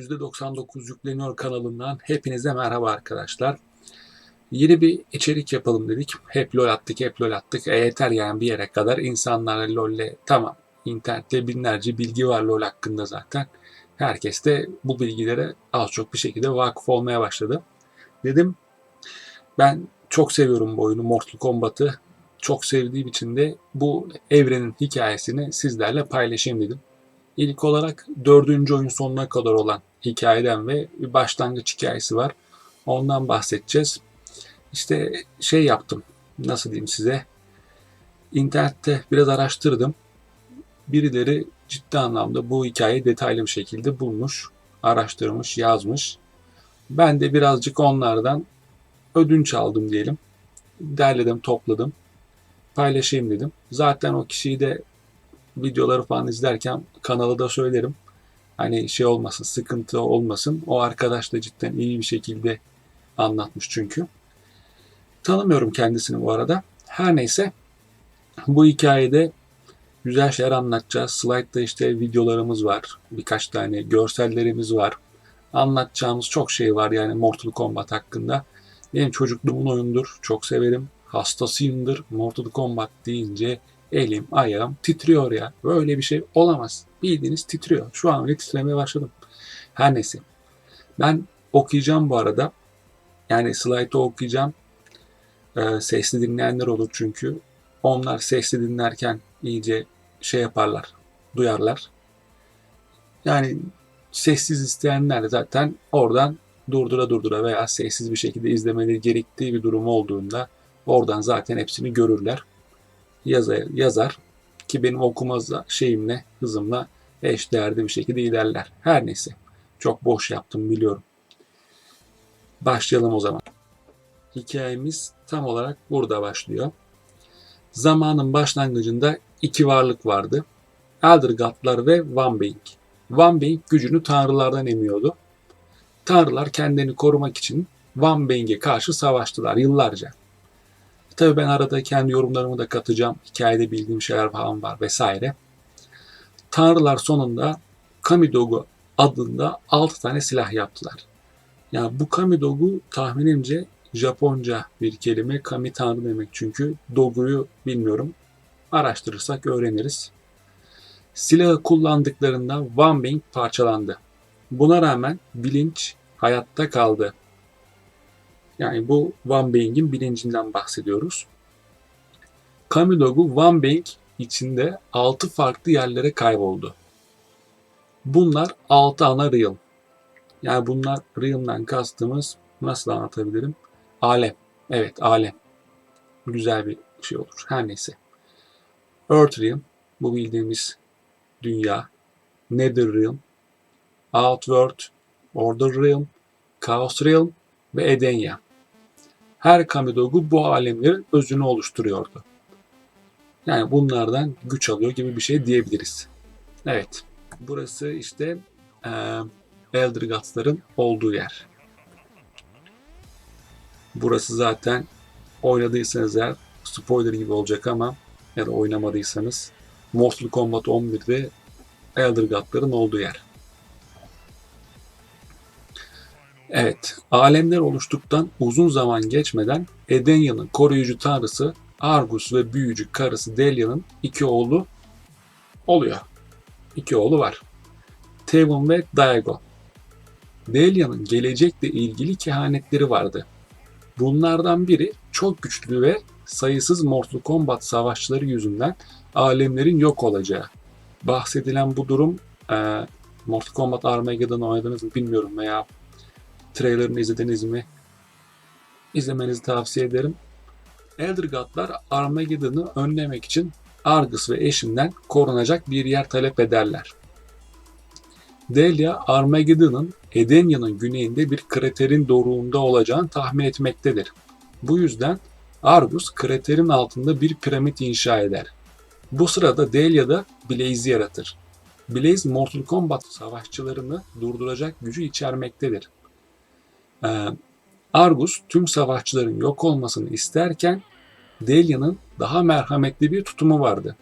%99 yükleniyor kanalından hepinize merhaba arkadaşlar. Yeni bir içerik yapalım dedik. Hep lol attık, hep lol attık. E yeter yani bir yere kadar insanlarla lolle tamam. İnternette binlerce bilgi var lol hakkında zaten. Herkes de bu bilgilere az çok bir şekilde vakıf olmaya başladı. Dedim ben çok seviyorum bu oyunu Mortal Kombat'ı. Çok sevdiğim için de bu evrenin hikayesini sizlerle paylaşayım dedim. İlk olarak dördüncü oyun sonuna kadar olan hikayeden ve bir başlangıç hikayesi var. Ondan bahsedeceğiz. İşte şey yaptım. Nasıl diyeyim size? İnternette biraz araştırdım. Birileri ciddi anlamda bu hikayeyi detaylı bir şekilde bulmuş, araştırmış, yazmış. Ben de birazcık onlardan ödünç aldım diyelim. Derledim, topladım. Paylaşayım dedim. Zaten o kişiyi de videoları falan izlerken kanalı da söylerim. Hani şey olmasın, sıkıntı olmasın. O arkadaş da cidden iyi bir şekilde anlatmış çünkü. Tanımıyorum kendisini bu arada. Her neyse bu hikayede güzel şeyler anlatacağız. Slide'da işte videolarımız var. Birkaç tane görsellerimiz var. Anlatacağımız çok şey var yani Mortal Kombat hakkında. Benim çocukluğumun oyundur. Çok severim. Hastasıyımdır. Mortal Kombat deyince elim ayağım titriyor ya. Böyle bir şey olamaz. Bildiğiniz titriyor. Şu an öyle titremeye başladım. Her neyse. Ben okuyacağım bu arada. Yani slide'ı okuyacağım. Ee, sesli dinleyenler olur çünkü. Onlar sesli dinlerken iyice şey yaparlar. Duyarlar. Yani sessiz isteyenler zaten oradan durdura durdura veya sessiz bir şekilde izlemeleri gerektiği bir durum olduğunda oradan zaten hepsini görürler yazar, yazar ki benim okuma şeyimle, hızımla eşdeğerli bir şekilde ilerler. Her neyse. Çok boş yaptım biliyorum. Başlayalım o zaman. Hikayemiz tam olarak burada başlıyor. Zamanın başlangıcında iki varlık vardı. Elder God'lar ve Van Bing. Van Bing gücünü tanrılardan emiyordu. Tanrılar kendini korumak için Van Bing'e karşı savaştılar yıllarca. Tabii ben arada kendi yorumlarımı da katacağım. Hikayede bildiğim şeyler falan var vesaire. Tanrılar sonunda Kamidogu adında 6 tane silah yaptılar. Yani bu Kamidogu tahminimce Japonca bir kelime. Kami tanrı demek çünkü. Dogu'yu bilmiyorum. Araştırırsak öğreniriz. Silahı kullandıklarında Bing parçalandı. Buna rağmen bilinç hayatta kaldı. Yani bu Bing'in bilincinden bahsediyoruz. Kamidogu Bing içinde 6 farklı yerlere kayboldu. Bunlar 6 ana realm. Yani bunlar realm'den kastımız nasıl anlatabilirim? Alem. Evet alem. Güzel bir şey olur. Her neyse. Earth realm. Bu bildiğimiz dünya. Nether realm. Outworld. Order realm. Chaos realm ve Edenya. Her Kamidogu bu alemlerin özünü oluşturuyordu. Yani bunlardan güç alıyor gibi bir şey diyebiliriz. Evet. Burası işte e, Elder Gods'ların olduğu yer. Burası zaten oynadıysanız eğer spoiler gibi olacak ama ya da oynamadıysanız Mortal Kombat 11'de Elder Gods'ların olduğu yer. Evet, alemler oluştuktan uzun zaman geçmeden Edenya'nın koruyucu tanrısı Argus ve büyücü karısı Delia'nın iki oğlu oluyor. İki oğlu var. Tevin ve Diago. Delia'nın gelecekle ilgili kehanetleri vardı. Bunlardan biri çok güçlü ve sayısız Mortal Kombat savaşçıları yüzünden alemlerin yok olacağı. Bahsedilen bu durum e, Mortal Kombat Armageddon'ı oynadınız mı bilmiyorum veya trailerını izlediniz mi? İzlemenizi tavsiye ederim. Elder God'lar Armageddon'ı önlemek için Argus ve eşinden korunacak bir yer talep ederler. Delia, Armageddon'ın Edenya'nın güneyinde bir kraterin doruğunda olacağını tahmin etmektedir. Bu yüzden Argus kraterin altında bir piramit inşa eder. Bu sırada Delia da Blaze'i yaratır. Blaze Mortal Kombat savaşçılarını durduracak gücü içermektedir. Ee, Argus tüm savaşçıların yok olmasını isterken Delia'nın daha merhametli bir tutumu vardı.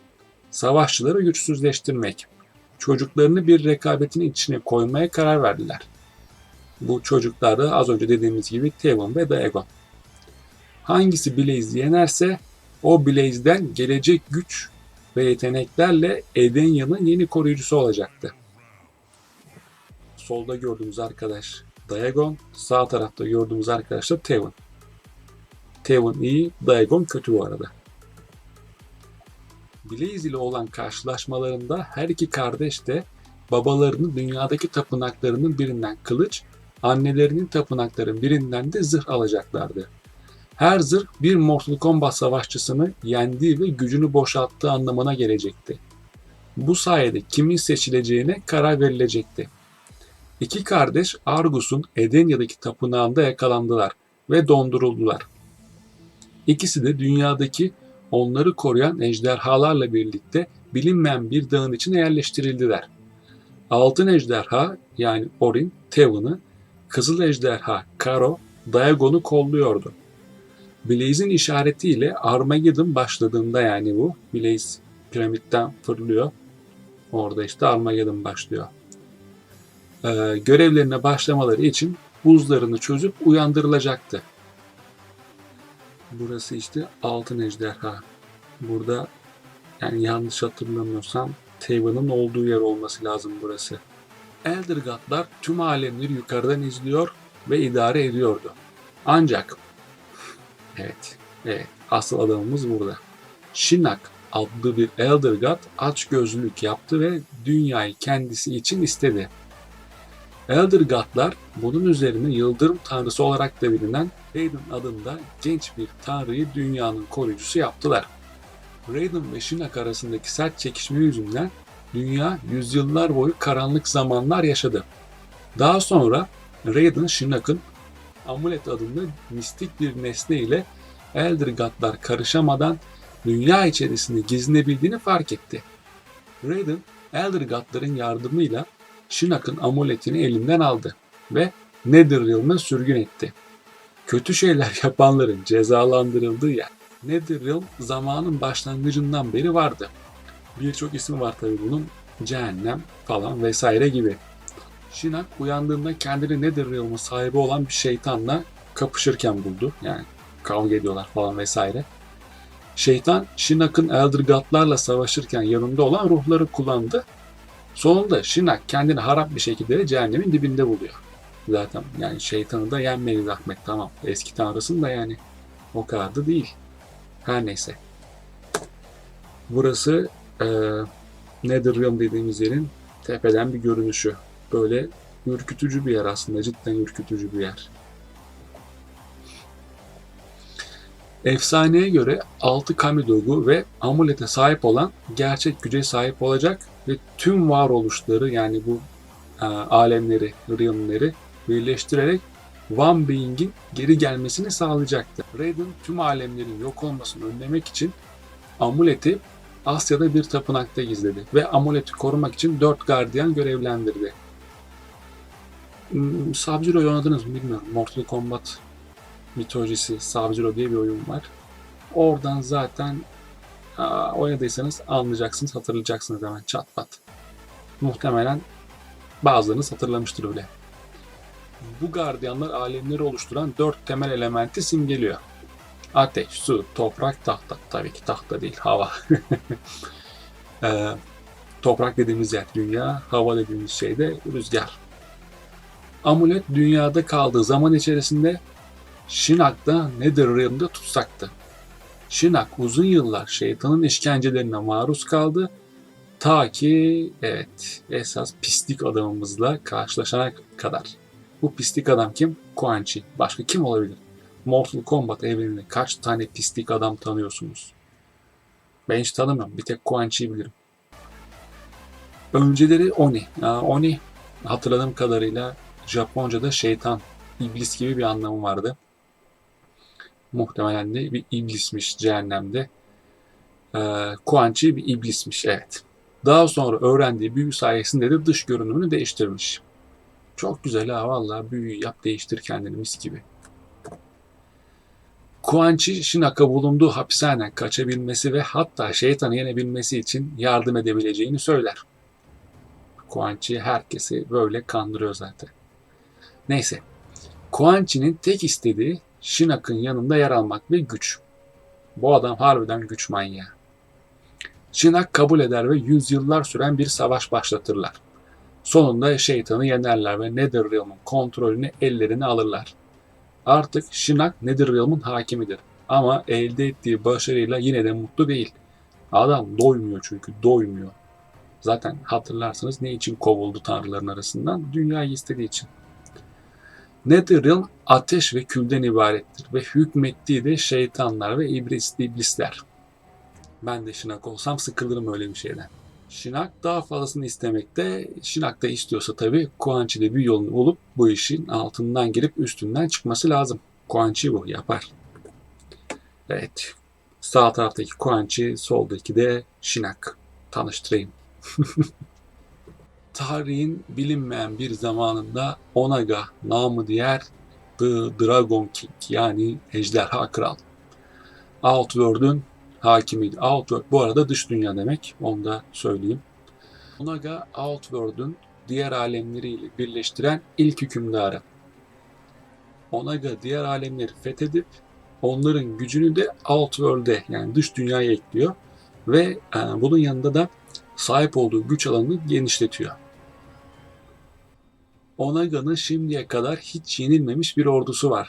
Savaşçıları güçsüzleştirmek. çocuklarını bir rekabetin içine koymaya karar verdiler. Bu çocuklar da az önce dediğimiz gibi Tevon ve Daegon. Hangisi Blaze'i yenerse o Blaze'den gelecek güç ve yeteneklerle Edenya'nın yeni koruyucusu olacaktı. Solda gördüğümüz arkadaş Daegon, sağ tarafta gördüğümüz arkadaş da Tevon. Tevon iyi, Daegon kötü bu arada. Blaze ile olan karşılaşmalarında her iki kardeş de babalarının dünyadaki tapınaklarının birinden kılıç, annelerinin tapınakların birinden de zırh alacaklardı. Her zırh bir Mortal Kombat savaşçısını yendiği ve gücünü boşalttığı anlamına gelecekti. Bu sayede kimin seçileceğine karar verilecekti. İki kardeş Argus'un Edenya'daki tapınağında yakalandılar ve donduruldular. İkisi de dünyadaki onları koruyan ejderhalarla birlikte bilinmeyen bir dağın içine yerleştirildiler. Altın ejderha yani Orin, Tevon'ı, kızıl ejderha Karo, Daegon'u kolluyordu. Blaze'in işaretiyle Armageddon başladığında yani bu, Blaze piramitten fırlıyor. Orada işte Armageddon başlıyor. Ee, görevlerine başlamaları için buzlarını çözüp uyandırılacaktı. Burası işte altın ejderha. Burada yani yanlış hatırlamıyorsam Teva'nın olduğu yer olması lazım burası. Elder God'lar tüm alemleri yukarıdan izliyor ve idare ediyordu. Ancak evet, evet asıl adamımız burada. Shinnok adlı bir Elder God aç gözlülük yaptı ve dünyayı kendisi için istedi. Elder God'lar bunun üzerine yıldırım tanrısı olarak da bilinen Raiden adında genç bir tanrıyı dünyanın koruyucusu yaptılar. Raiden ve Shinnok arasındaki sert çekişme yüzünden dünya yüzyıllar boyu karanlık zamanlar yaşadı. Daha sonra Raiden Shinnok'un amulet adında mistik bir nesne ile Elder God'lar karışamadan dünya içerisinde gizlenebildiğini fark etti. Raiden, Elder God'ların yardımıyla Shinnok'un amuletini elinden aldı ve Netherrealm'a sürgün etti. Kötü şeyler yapanların cezalandırıldığı yer. Netherrealm zamanın başlangıcından beri vardı. Birçok ismi var tabi bunun. Cehennem falan vesaire gibi. Shinnok uyandığında kendini Netherrealm'ın sahibi olan bir şeytanla kapışırken buldu. Yani kavga ediyorlar falan vesaire. Şeytan Shinnok'un Elder God'larla savaşırken yanında olan ruhları kullandı. Sonunda Shinnok kendini harap bir şekilde cehennemin dibinde buluyor. Zaten yani şeytanı da yenmeyiz Ahmet tamam. Eski tanrısın da yani o kadar da değil. Her neyse. Burası e, Netherrealm dediğimiz yerin tepeden bir görünüşü. Böyle ürkütücü bir yer aslında. Cidden ürkütücü bir yer. Efsaneye göre 6 Kamidogu ve amulete sahip olan gerçek güce sahip olacak ve tüm varoluşları yani bu e, alemleri, realmleri birleştirerek One Being'in geri gelmesini sağlayacaktı. Raiden tüm alemlerin yok olmasını önlemek için amuleti Asya'da bir tapınakta gizledi ve amuleti korumak için dört gardiyan görevlendirdi. Hmm, Sub-Zero'yu oynadınız mı bilmiyorum. Mortal Kombat mitolojisi Sub-Zero diye bir oyun var. Oradan zaten oynadıysanız anlayacaksınız, hatırlayacaksınız hemen çat pat. Muhtemelen bazılarınız hatırlamıştır bile. Bu gardiyanlar alemleri oluşturan dört temel elementi simgeliyor. Ateş, su, toprak, tahta. Tabii ki tahta değil, hava. ee, toprak dediğimiz yer dünya, hava dediğimiz şey de rüzgar. Amulet dünyada kaldığı zaman içerisinde da Netherrealm'da tutsaktı. Shinnok uzun yıllar şeytanın işkencelerine maruz kaldı. Ta ki evet esas pislik adamımızla karşılaşana kadar. Bu pislik adam kim? Quan Chi. Başka kim olabilir? Mortal Kombat evreninde kaç tane pislik adam tanıyorsunuz? Ben hiç tanımıyorum. Bir tek Quan Chi'yi bilirim. Önceleri Oni. Oni hatırladığım kadarıyla Japonca'da şeytan, iblis gibi bir anlamı vardı. Muhtemelen de bir iblismiş cehennemde. Ee, Quan Chi bir iblismiş evet. Daha sonra öğrendiği büyü sayesinde de dış görünümünü değiştirmiş. Çok güzel ha vallahi büyü yap değiştir kendini mis gibi. Quan Chi Shinnok'a bulunduğu hapishaneden kaçabilmesi ve hatta şeytanı yenebilmesi için yardım edebileceğini söyler. Quan Chi herkesi böyle kandırıyor zaten. Neyse. Quan Chi'nin tek istediği Shinnok'un yanında yer almak ve güç. Bu adam harbiden güç manyağı. Shinnok kabul eder ve yüzyıllar süren bir savaş başlatırlar. Sonunda şeytanı yenerler ve Netherrealm'ın kontrolünü ellerine alırlar. Artık Shinnok Netherrealm'ın hakimidir. Ama elde ettiği başarıyla yine de mutlu değil. Adam doymuyor çünkü doymuyor. Zaten hatırlarsınız ne için kovuldu tanrıların arasından? Dünyayı istediği için. Netherrealm ateş ve külden ibarettir ve hükmettiği de şeytanlar ve iblis, iblisler. Ben de Shinnok olsam sıkılırım öyle bir şeyden. Shinnok daha fazlasını istemekte. Shinnok da istiyorsa tabii Quan Chi'de bir yolunu bulup bu işin altından girip üstünden çıkması lazım. Quan Chi bu yapar. Evet. Sağ taraftaki Quan Chi, soldaki de Shinnok. Tanıştırayım. Tarihin bilinmeyen bir zamanında Onaga namı diğer The Dragon King yani Ejderha Kral. Outworld'ün hakimiydi. Outworld bu arada dış dünya demek. Onu da söyleyeyim. Onaga Outworld'ün diğer alemleriyle birleştiren ilk hükümdarı. Onaga diğer alemleri fethedip onların gücünü de Outworld'e yani dış dünyaya ekliyor ve e, bunun yanında da sahip olduğu güç alanını genişletiyor. Onaga'nın şimdiye kadar hiç yenilmemiş bir ordusu var.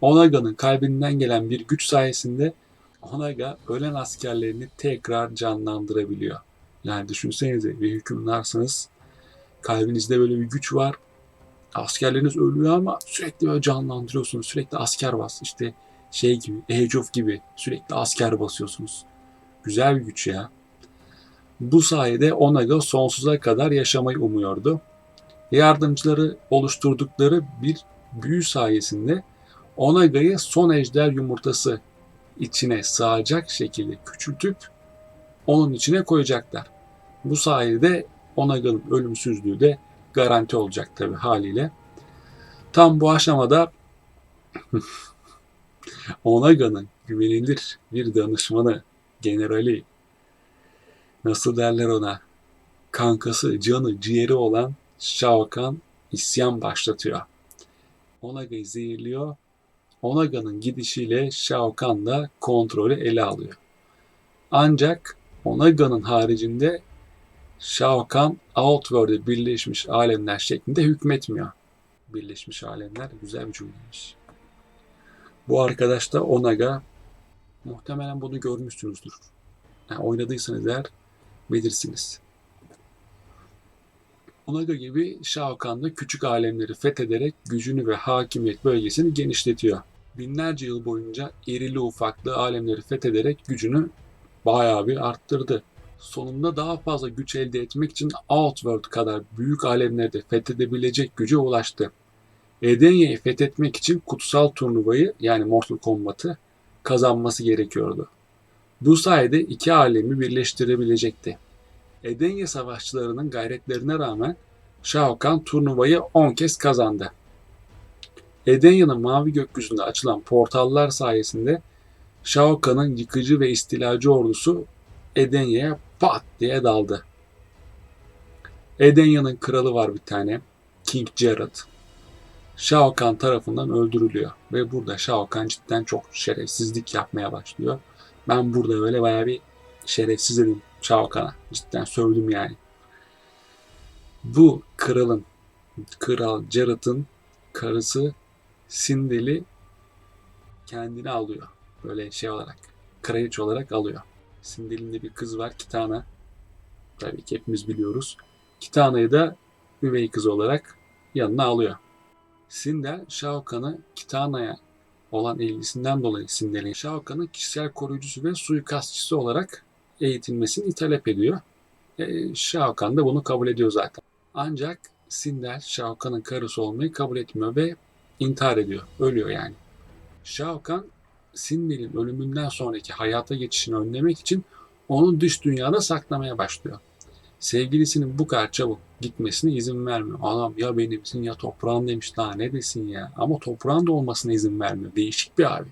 Onaga'nın kalbinden gelen bir güç sayesinde Onaga ölen askerlerini tekrar canlandırabiliyor. Yani düşünsenize bir hükümdarsınız. Kalbinizde böyle bir güç var. Askerleriniz ölüyor ama sürekli böyle canlandırıyorsunuz. Sürekli asker bas. İşte şey gibi, Age of gibi sürekli asker basıyorsunuz. Güzel bir güç ya. Bu sayede Onaga sonsuza kadar yaşamayı umuyordu. Yardımcıları oluşturdukları bir büyü sayesinde Onaga'yı son ejder yumurtası içine sığacak şekilde küçültüp onun içine koyacaklar. Bu sayede Onaga'nın ölümsüzlüğü de garanti olacak tabi haliyle. Tam bu aşamada Onaga'nın güvenilir bir danışmanı, generali, nasıl derler ona, kankası, canı, ciğeri olan Shao Kahn isyan başlatıyor. Onaga'yı zehirliyor. Onaga'nın gidişiyle Shao Kahn da kontrolü ele alıyor. Ancak Onaga'nın haricinde Shao Kahn Outworld'e birleşmiş alemler şeklinde hükmetmiyor. Birleşmiş alemler güzel bir cümleymiş. Bu arkadaş da Onaga muhtemelen bunu görmüşsünüzdür. Yani oynadıysanız eğer bilirsiniz. Onaga gibi Shao Kahn da küçük alemleri fethederek gücünü ve hakimiyet bölgesini genişletiyor. Binlerce yıl boyunca irili ufaklı alemleri fethederek gücünü bayağı bir arttırdı. Sonunda daha fazla güç elde etmek için Outworld kadar büyük alemleri de fethedebilecek güce ulaştı. Edenya'yı fethetmek için kutsal turnuvayı yani Mortal Kombat'ı kazanması gerekiyordu. Bu sayede iki alemi birleştirebilecekti. Edenya savaşçılarının gayretlerine rağmen Shao Kahn turnuvayı 10 kez kazandı. Edenya'nın mavi gökyüzünde açılan portallar sayesinde Shao Kahn'ın yıkıcı ve istilacı ordusu Edenya'ya pat diye daldı. Edenya'nın kralı var bir tane. King Jared. Shao Kahn tarafından öldürülüyor. Ve burada Shao Kahn cidden çok şerefsizlik yapmaya başlıyor. Ben burada böyle bayağı bir şerefsiz dedim Shao Kahn'a. Cidden sövdüm yani. Bu kralın, kral Jared'ın karısı Sindel'i kendine alıyor. Böyle şey olarak, kraliçe olarak alıyor. Sindel'in de bir kız var Kitana. Tabii ki hepimiz biliyoruz. Kitana'yı da üvey kız olarak yanına alıyor. Sindel, Shao Kahn'ı Kitana'ya olan ilgisinden dolayı Sindel'in Shao Kahn'ın kişisel koruyucusu ve suikastçısı olarak eğitilmesini talep ediyor. E, Shao Kahn da bunu kabul ediyor zaten. Ancak Sindel Shao Kahn'ın karısı olmayı kabul etmiyor ve intihar ediyor. Ölüyor yani. Shao Kahn Sindel'in ölümünden sonraki hayata geçişini önlemek için onu dış dünyada saklamaya başlıyor. Sevgilisinin bu kadar çabuk gitmesine izin vermiyor. Adam ya benimsin ya toprağın demiş daha ne desin ya. Ama toprağın da olmasına izin vermiyor. Değişik bir abi.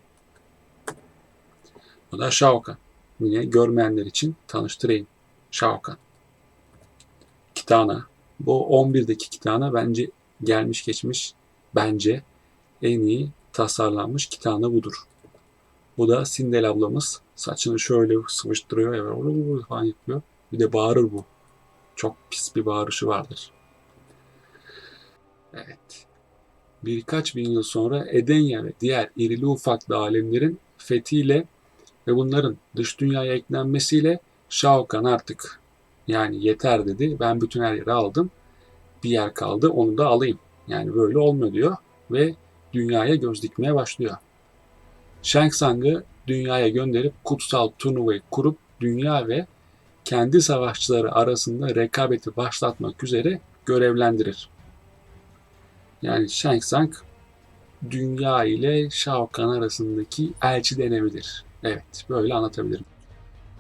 Bu da Shao Kahn. Yine görmeyenler için tanıştırayım. Shao Kahn. Kitana Bu 11'deki kitana bence gelmiş geçmiş bence en iyi tasarlanmış kitana budur. Bu da Sindel ablamız. Saçını şöyle sıvıştırıyor evet, falan yapıyor. Bir de bağırır bu. Çok pis bir bağırışı vardır. Evet. Birkaç bin yıl sonra Edenya ve diğer irili ufaklı alemlerin fethiyle ve bunların dış dünyaya eklenmesiyle Shao Kahn artık yani yeter dedi. Ben bütün her yeri aldım. Bir yer kaldı onu da alayım. Yani böyle olmuyor diyor ve dünyaya göz dikmeye başlıyor. Shang Tsung'ı dünyaya gönderip kutsal turnuvayı kurup dünya ve kendi savaşçıları arasında rekabeti başlatmak üzere görevlendirir. Yani Shang Tsung dünya ile Shao Kahn arasındaki elçi denebilir. Evet, böyle anlatabilirim.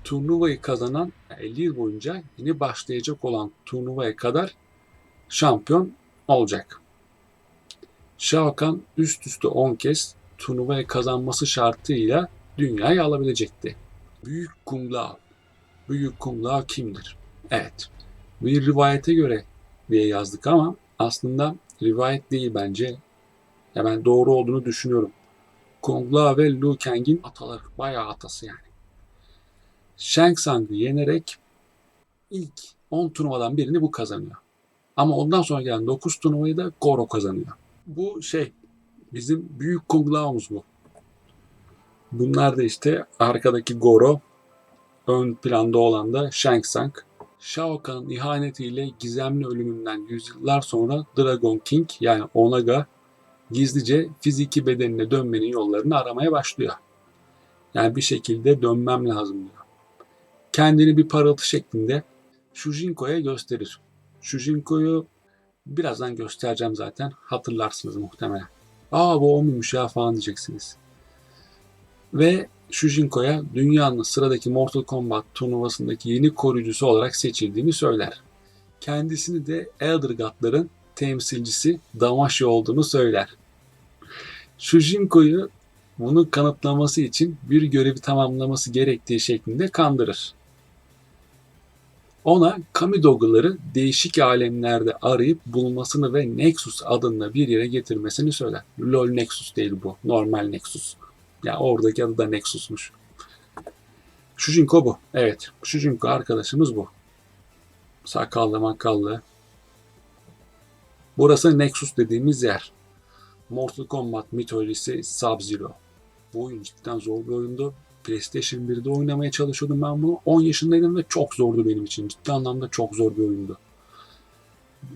Turnuvayı kazanan 50 yıl boyunca yeni başlayacak olan turnuvaya kadar şampiyon olacak. Shao üst üste 10 kez turnuvayı kazanması şartıyla dünyayı alabilecekti. Büyük Kung Lao. Büyük Kung Lao kimdir? Evet. Bir rivayete göre diye yazdık ama aslında rivayet değil bence. Ya ben doğru olduğunu düşünüyorum. Kung Lao ve Liu Kang'in ataları. Bayağı atası yani. Shang Tsung'ı yenerek ilk 10 turnuvadan birini bu kazanıyor. Ama ondan sonra gelen 9 turnuvayı da Goro kazanıyor. Bu şey bizim büyük Kung Lao'muz bu. Bunlar da işte arkadaki Goro, ön planda olan da Shang Tsung. Shao Kahn'ın ihanetiyle gizemli ölümünden yüzyıllar sonra Dragon King yani Onaga gizlice fiziki bedenine dönmenin yollarını aramaya başlıyor. Yani bir şekilde dönmem lazım diyor. Kendini bir parıltı şeklinde Shujinko'ya gösterir. Shujinko'yu birazdan göstereceğim zaten. Hatırlarsınız muhtemelen. Aa bu o muymuş ya falan diyeceksiniz. Ve Shujinko'ya dünyanın sıradaki Mortal Kombat turnuvasındaki yeni koruyucusu olarak seçildiğini söyler. Kendisini de Elder God'ların temsilcisi Damashi olduğunu söyler. Shujinko'yu bunu kanıtlaması için bir görevi tamamlaması gerektiği şeklinde kandırır. Ona Kamidoguları değişik alemlerde arayıp bulmasını ve Nexus adında bir yere getirmesini söyler. LOL Nexus değil bu. Normal Nexus. Ya oradaki adı da Nexus'muş. Shujinko bu. Evet. Shujinko arkadaşımız bu. Sakallı makallı. Burası Nexus dediğimiz yer. Mortal Kombat mitolojisi Sub-Zero. Bu oyun cidden zor bir oyundu. PlayStation 1'de oynamaya çalışıyordum ben bunu. 10 yaşındaydım ve çok zordu benim için. Ciddi anlamda çok zor bir oyundu.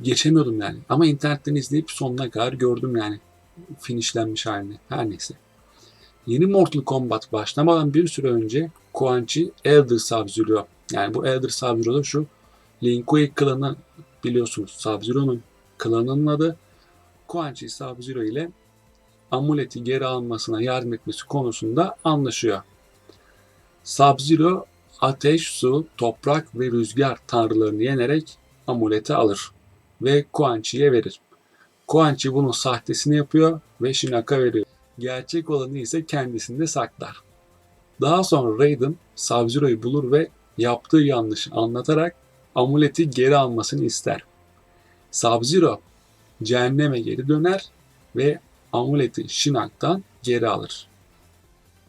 Geçemiyordum yani. Ama internetten izleyip sonuna kadar gördüm yani. Finishlenmiş halini. Her neyse. Yeni Mortal Kombat başlamadan bir süre önce Quan Chi Elder Sub-Zero yani bu Elder Sub-Zero da şu Lin Kuei klanı biliyorsunuz Sub-Zero'nun klanının adı Quan Chi Sub-Zero ile amuleti geri almasına yardım etmesi konusunda anlaşıyor. Sub-Zero ateş, su, toprak ve rüzgar tanrılarını yenerek amuleti alır ve Quan Chi'ye verir. Quan Chi bunun sahtesini yapıyor ve Shinaka veriyor. Gerçek olanı ise kendisinde saklar. Daha sonra Raiden Sub-Zero'yu bulur ve yaptığı yanlışı anlatarak amuleti geri almasını ister. Sub-Zero cehenneme geri döner ve amuleti Shinnok'tan geri alır.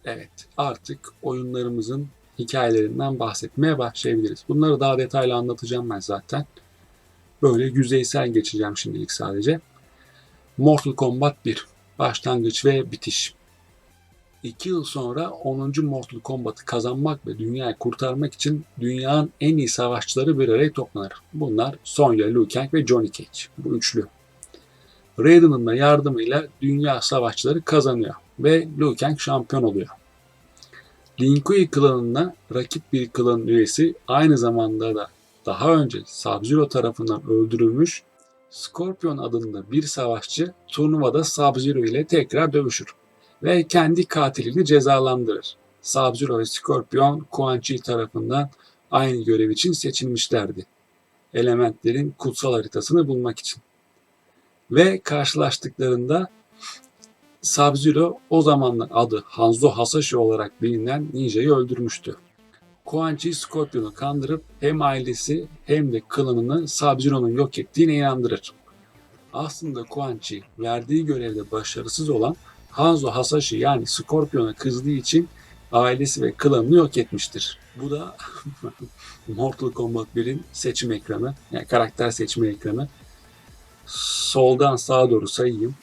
Evet artık oyunlarımızın hikayelerinden bahsetmeye başlayabiliriz. Bunları daha detaylı anlatacağım ben zaten. Böyle yüzeysel geçeceğim şimdilik sadece. Mortal Kombat 1 Başlangıç ve bitiş. 2 yıl sonra 10. Mortal Kombat'ı kazanmak ve dünyayı kurtarmak için dünyanın en iyi savaşçıları bir araya toplanır. Bunlar Sonya, Liu Kang ve Johnny Cage. Bu üçlü. Raiden'ın da yardımıyla dünya savaşçıları kazanıyor ve Liu Kang şampiyon oluyor. Lin Kuei klanına rakip bir klan üyesi aynı zamanda da daha önce Sub-Zero tarafından öldürülmüş Scorpion adında bir savaşçı turnuvada Sub-Zero ile tekrar dövüşür ve kendi katilini cezalandırır. Sub-Zero ve Scorpion Quan Chi tarafından aynı görev için seçilmişlerdi. Elementlerin kutsal haritasını bulmak için. Ve karşılaştıklarında Sub-Zero o zamanlar adı Hanzo Hasashi olarak bilinen ninjayı öldürmüştü. Quan Chi Scorpion'u kandırıp hem ailesi hem de klanını Sub-Zero'nun yok ettiğine inandırır. Aslında Quan Chi verdiği görevde başarısız olan Hanzo Hasashi yani Scorpion'a kızdığı için ailesi ve klanını yok etmiştir. Bu da Mortal Kombat 1'in seçim ekranı, yani karakter seçme ekranı. Soldan sağa doğru sayayım.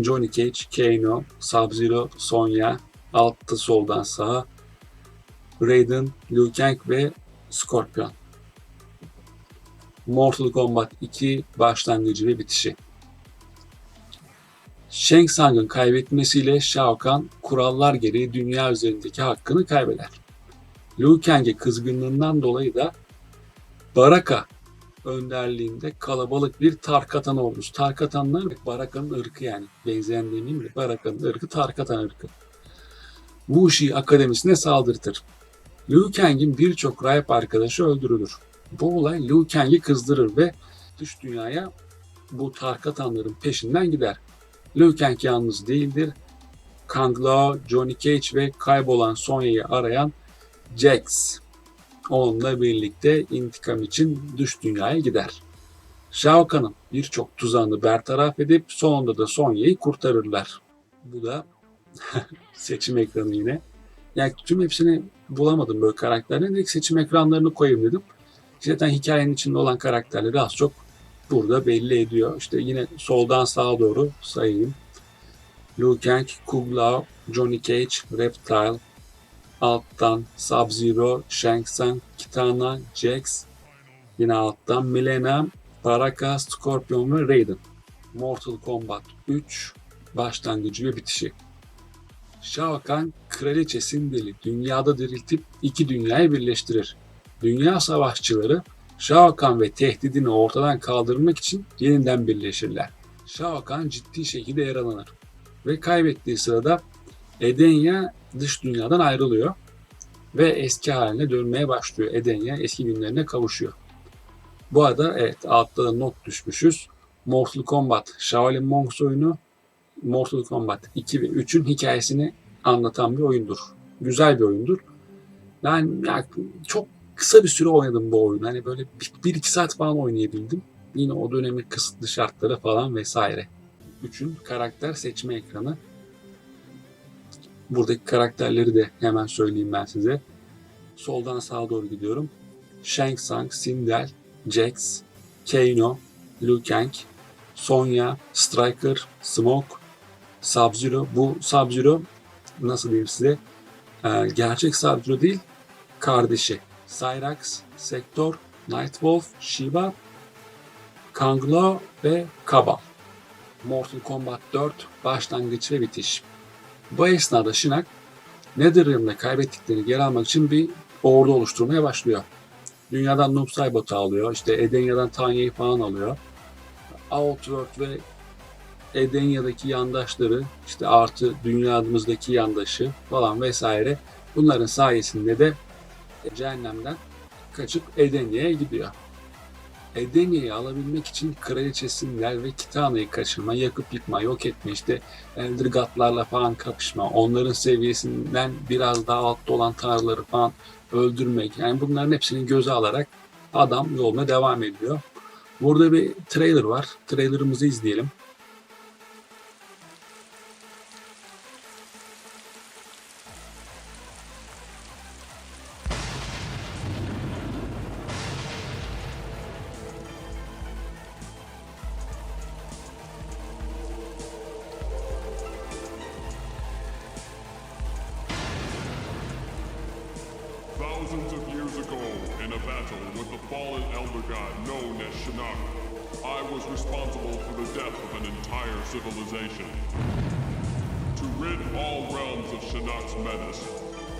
Johnny Cage, Kano, Sub-Zero, Sonya, altta soldan sağa Raiden, Liu Kang ve Scorpion. Mortal Kombat 2 başlangıcı ve bitişi. Shang Tsung'ın kaybetmesiyle Shao Kahn kurallar gereği dünya üzerindeki hakkını kaybeder. Liu Kang'e kızgınlığından dolayı da Baraka önderliğinde kalabalık bir Tarkatan ordusu. Tarkatanlar Baraka'nın ırkı yani. Benzeyen demeyeyim de Baraka'nın ırkı Tarkatan ırkı. Wuxi Akademisi'ne saldırtır. Liu Kang'in birçok rahip arkadaşı öldürülür. Bu olay Liu Kang'i kızdırır ve dış dünyaya bu Tarkatanların peşinden gider. Liu Kang yalnız değildir. Kang Lao, Johnny Cage ve kaybolan Sonya'yı arayan Jax onunla birlikte intikam için dış dünyaya gider. Shao Kahn'ın birçok tuzağını bertaraf edip sonunda da Sonya'yı kurtarırlar. Bu da seçim ekranı yine. Yani tüm hepsini bulamadım böyle karakterlerin. İlk seçim ekranlarını koyayım dedim. Zaten hikayenin içinde olan karakterleri az çok burada belli ediyor. İşte yine soldan sağa doğru sayayım. Liu Kang, Kung Lao, Johnny Cage, Reptile, alttan Sub-Zero, Shang Tsung, Kitana, Jax, yine alttan Milena, Baraka, Scorpion ve Raiden. Mortal Kombat 3 başlangıcı ve bitişi. Shao Kahn kraliçe Cinder'i dünyada diriltip iki dünyayı birleştirir. Dünya savaşçıları Shao Kahn ve tehdidini ortadan kaldırmak için yeniden birleşirler. Shao Kahn ciddi şekilde yaralanır ve kaybettiği sırada Edenya dış dünyadan ayrılıyor ve eski haline dönmeye başlıyor. Edenya eski günlerine kavuşuyor. Bu arada evet altta da not düşmüşüz. Mortal Kombat Shaolin Monks oyunu Mortal Kombat 2 ve 3'ün hikayesini anlatan bir oyundur. Güzel bir oyundur. Ben ya, çok kısa bir süre oynadım bu oyunu. Hani böyle 1-2 saat falan oynayabildim. Yine o dönemin kısıtlı şartları falan vesaire. 3'ün karakter seçme ekranı. Buradaki karakterleri de hemen söyleyeyim ben size. Soldan sağa doğru gidiyorum. Shang Tsung, Sindel, Jax, Kano, Liu Kang, Sonya, Striker, Smoke, Sub-Zero. Bu Sub-Zero nasıl diyeyim size? Ee, gerçek Sub-Zero değil, kardeşi. Cyrax, Sektor, Nightwolf, Shiva, Kang Lao ve Kabal. Mortal Kombat 4 başlangıç ve bitiş. Bu esnada Shinnok Netherrealm'de kaybettiklerini geri almak için bir ordu oluşturmaya başlıyor. Dünyadan Noob Saibot'u alıyor. İşte Edenya'dan Tanya'yı falan alıyor. Outworld ve Edenya'daki yandaşları işte artı dünyamızdaki yandaşı falan vesaire bunların sayesinde de cehennemden kaçıp Edenya'ya gidiyor. Edenya'yı alabilmek için kraliçe Sindel ve Kitana'yı kaçırma, yakıp yıkma, yok etme, işte Eldergatlarla falan kapışma, onların seviyesinden biraz daha altta olan tanrıları falan öldürmek. Yani bunların hepsini göze alarak adam yoluna devam ediyor. Burada bir trailer var. Trailerımızı izleyelim. Battle with the fallen elder god known as Shinnok, I was responsible for the death of an entire civilization. To rid all realms of Shinnok's menace,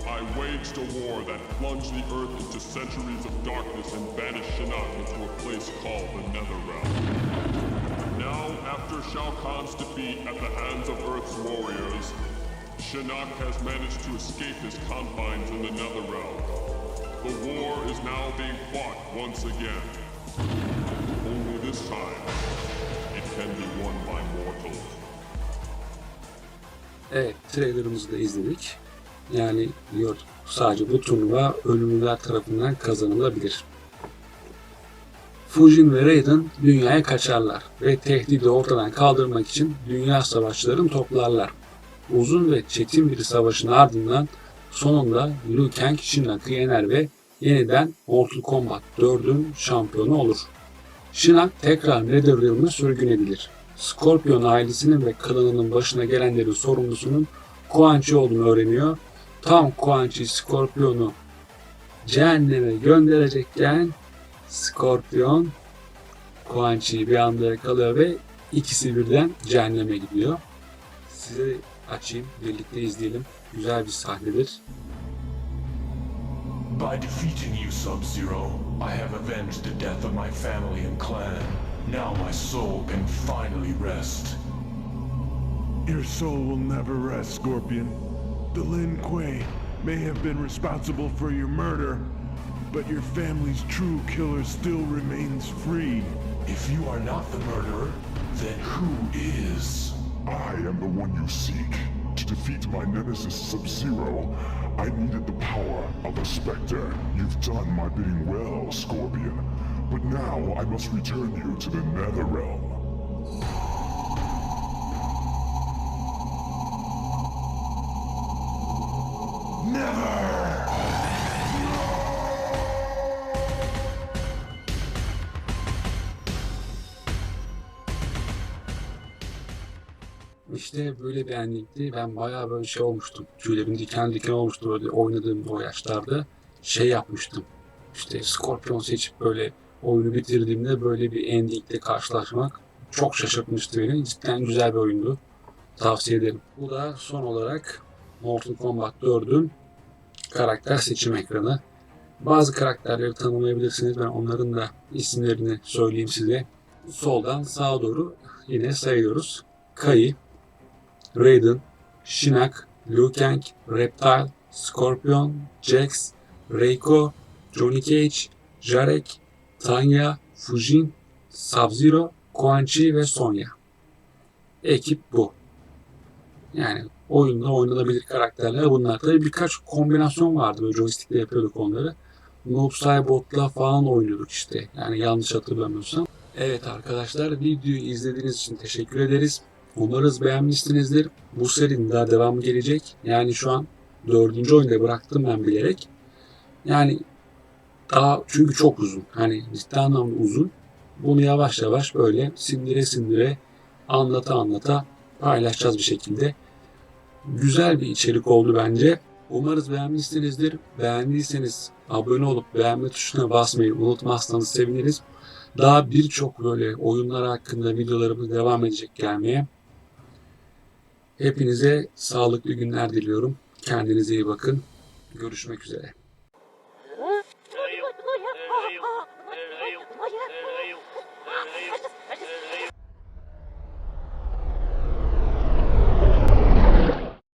I waged a war that plunged the earth into centuries of darkness and banished Shinnok into a place called the Netherrealm. Now, after Shao Kahn's defeat at the hands of Earth's warriors, Shinnok has managed to escape his confines in the Netherrealm. The war is now being fought once again. Only this time, it can be won by mortals. Evet, trailerımızı da izledik. Yani diyor sadece bu turnuva ölümlüler tarafından kazanılabilir. Fujin ve Raiden dünyaya kaçarlar ve tehdidi ortadan kaldırmak için dünya savaşçılarını toplarlar. Uzun ve çetin bir savaşın ardından sonunda Liu Kang Shinnok'u yener ve yeniden Mortal Kombat 4'ün şampiyonu olur. Shinnok tekrar Netherrealm'ı sürgün edilir. Scorpion ailesinin ve klanının başına gelenlerin sorumlusunun Quan Chi olduğunu öğreniyor. Tam Quan Chi Scorpion'u cehenneme gönderecekken Scorpion Quan Chi'yi bir anda yakalıyor ve ikisi birden cehenneme gidiyor. Size açayım, birlikte izleyelim. Güzel bir sahnedir. By defeating you, Sub-Zero, I have avenged the death of my family and clan. Now my soul can finally rest. Your soul will never rest, Scorpion. The Lin Kuei may have been responsible for your murder, but your family's true killer still remains free. If you are not the murderer, then who is? I am the one you seek. To defeat my nemesis Sub-Zero, I needed the power of a Spectre. You've done my bidding well, Scorpion. But now I must return you to the Netherrealm. Böyle bir endingdi. Ben bayağı böyle şey olmuştum. Tüylerim diken diken olmuştu böyle oynadığım o yaşlarda. Şey yapmıştım. İşte Scorpion seçip böyle oyunu bitirdiğimde böyle bir endingle karşılaşmak çok şaşırtmıştı beni. Cidden güzel bir oyundu. Tavsiye ederim. Bu da son olarak Mortal Kombat 4'ün karakter seçim ekranı. Bazı karakterleri tanımayabilirsiniz. Ben onların da isimlerini söyleyeyim size. Soldan sağa doğru yine sayıyoruz. Kai, Raiden, Shinnok, Liu Kang, Reptile, Scorpion, Jax, Reiko, Johnny Cage, Jarek, Tanya, Fujin, Sub-Zero, Quan Chi ve Sonya. Ekip bu. Yani oyunda oynanabilir karakterler bunlar. Tabii birkaç kombinasyon vardı. Böyle joystickle yapıyorduk onları. Noob Saibot'la falan oynuyorduk işte. Yani yanlış hatırlamıyorsam. Evet arkadaşlar videoyu izlediğiniz için teşekkür ederiz. Umarız beğenmişsinizdir. Bu serinin daha devamı gelecek. Yani şu an dördüncü oyunda bıraktım ben bilerek. Yani daha çünkü çok uzun. Hani ciddi anlamda uzun. Bunu yavaş yavaş böyle sindire sindire anlata anlata paylaşacağız bir şekilde. Güzel bir içerik oldu bence. Umarız beğenmişsinizdir. Beğendiyseniz abone olup beğenme tuşuna basmayı unutmazsanız seviniriz. Daha birçok böyle oyunlar hakkında videolarımız devam edecek gelmeye. Hepinize sağlıklı günler diliyorum. Kendinize iyi bakın. Görüşmek üzere.